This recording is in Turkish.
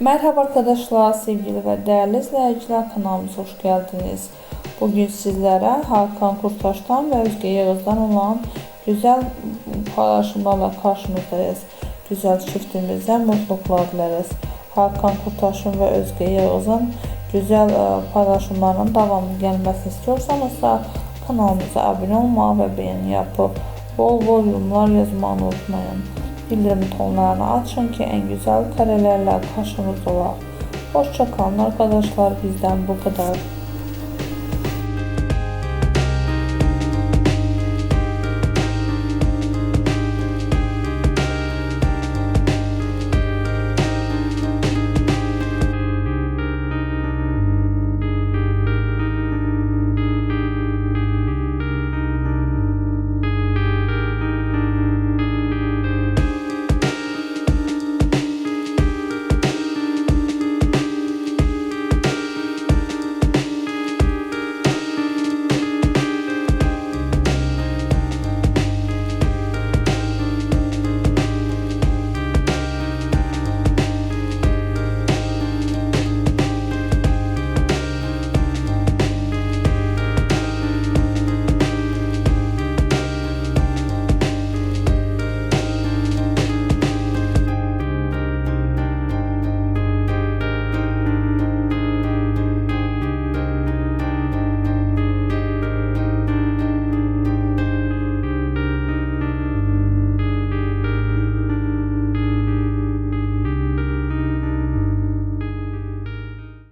Merhaba arkadaşlar, sevgili ve değerli izleyiciler kanalımıza hoş geldiniz. Bugün sizlere Hakan Kurtaş'tan ve Özge Yağız'dan olan güzel paylaşımlarla karşınızdayız. Güzel çiftimize mutluluklar dileriz. Hakan Kurtaş'ın ve Özge Yağız'ın güzel e, paylaşımlarının devamlı gelmesini istiyorsanız da kanalımıza abone olmayı ve beğeni yapıp bol bol yorumlar yazmayı unutmayın. Bildirim tonlarını açın ki en güzel karelerle karşınızda olalım. Hoşça kalın arkadaşlar bizden bu kadar.